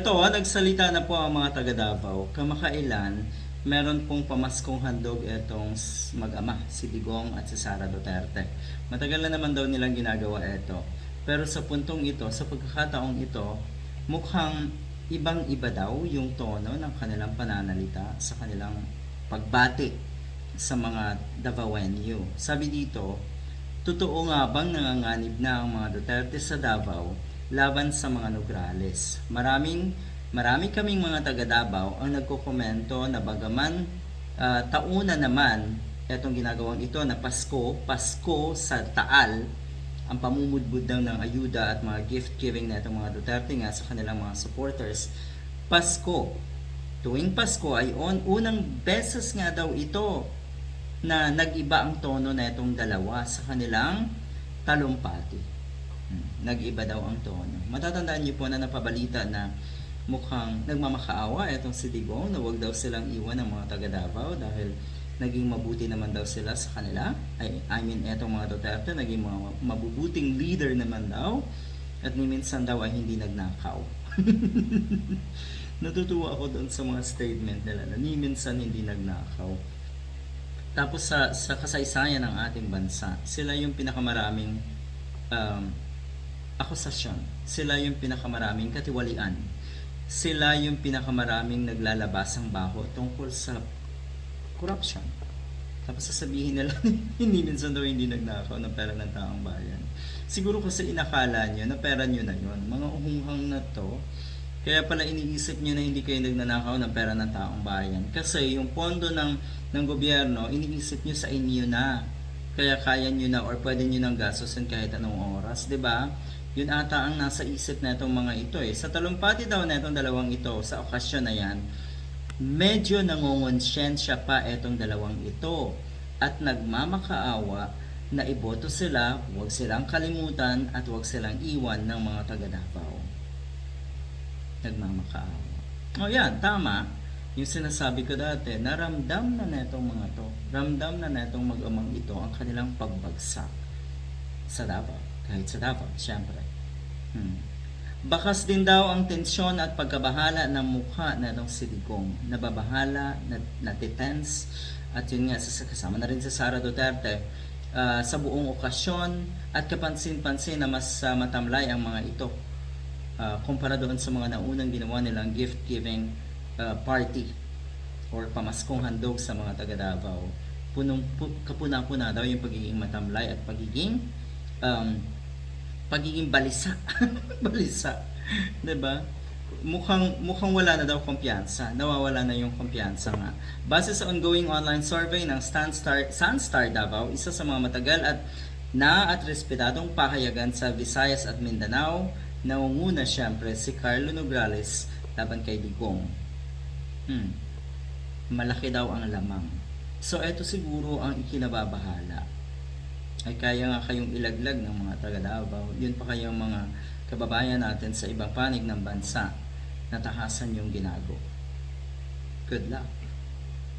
Ito, nagsalita na po ang mga taga Davao. Kamakailan, meron pong pamaskong handog itong mag-ama, si Digong at si Sara Duterte. Matagal na naman daw nilang ginagawa ito. Pero sa puntong ito, sa pagkakataong ito, mukhang ibang-iba daw yung tono ng kanilang pananalita sa kanilang pagbati sa mga Davaoenyo. Sabi dito, Totoo nga bang nanganganib na ang mga Duterte sa Davao laban sa mga Nograles? Maraming marami kaming mga taga Davao ang nagkokomento na bagaman ah, tauna naman etong ginagawang ito na Pasko, Pasko sa Taal, ang pamumudbud daw ng ayuda at mga gift giving na itong mga Duterte nga sa kanilang mga supporters. Pasko, tuwing Pasko ay on, unang beses nga daw ito na nag-iba ang tono na itong dalawa sa kanilang talumpati. Hmm, Nag-iba daw ang tono. Matatandaan niyo po na napabalita na mukhang nagmamakaawa itong si Digong na wag daw silang iwan ng mga taga Davao dahil naging mabuti naman daw sila sa kanila. I, I mean, etong mga Duterte, naging mga mabubuting leader naman daw. At ni minsan daw ay hindi nagnakaw. Natutuwa ako doon sa mga statement nila na ni minsan hindi nagnakaw. Tapos sa sa kasaysayan ng ating bansa, sila yung pinakamaraming um, akusasyon. Sila yung pinakamaraming katiwalian. Sila yung pinakamaraming naglalabasang baho tungkol sa corruption. Tapos sasabihin nila, hindi minsan daw hindi nagnakaw ng pera ng taong bayan. Siguro kasi inakala nyo na pera nyo na yon Mga umunghang na to, kaya pala iniisip nyo na hindi kayo nagnanakaw ng pera ng taong bayan. Kasi yung pondo ng, ng gobyerno, iniisip nyo sa inyo na. Kaya kaya nyo na or pwede nyo nang gastusin kahit anong oras, 'di ba? Yun ata ang nasa isip na itong mga ito eh. Sa talumpati daw na itong dalawang ito, sa okasyon na yan, medyo nangungonsyensya pa itong dalawang ito at nagmamakaawa na iboto sila, huwag silang kalimutan at huwag silang iwan ng mga taga Davao nagmamakaawa. O yan, tama. Yung sinasabi ko dati, naramdam na netong mga to. Ramdam na netong mag-amang ito ang kanilang pagbagsak sa Davao. Kahit sa Davao, syempre. Hmm. Bakas din daw ang tensyon at pagkabahala ng mukha na itong si Digong. Nababahala, nat natitense, at yun nga, sa- kasama na rin sa Sara Duterte, ah, sa buong okasyon at kapansin-pansin na mas ah, matamlay ang mga ito uh, kumpara doon sa mga naunang ginawa nilang gift-giving uh, party or pamaskong handog sa mga taga Davao. Punong pu, kapuna-puna daw yung pagiging matamlay at pagiging um, pagiging balisa. balisa. 'Di ba? Mukhang mukhang wala na daw kumpiyansa. Nawawala na yung kumpiyansa nga. Base sa ongoing online survey ng Sunstar, Sunstar Davao, isa sa mga matagal at na at respetadong pahayagan sa Visayas at Mindanao, Nangunguna siyempre si Carlo Nograles laban kay Digong. Hmm. Malaki daw ang lamang. So eto siguro ang ikinababahala. Ay kaya nga kayong ilaglag ng mga taga Davao. Yun pa kayong mga kababayan natin sa ibang panig ng bansa na tahasan yung ginago. Good luck.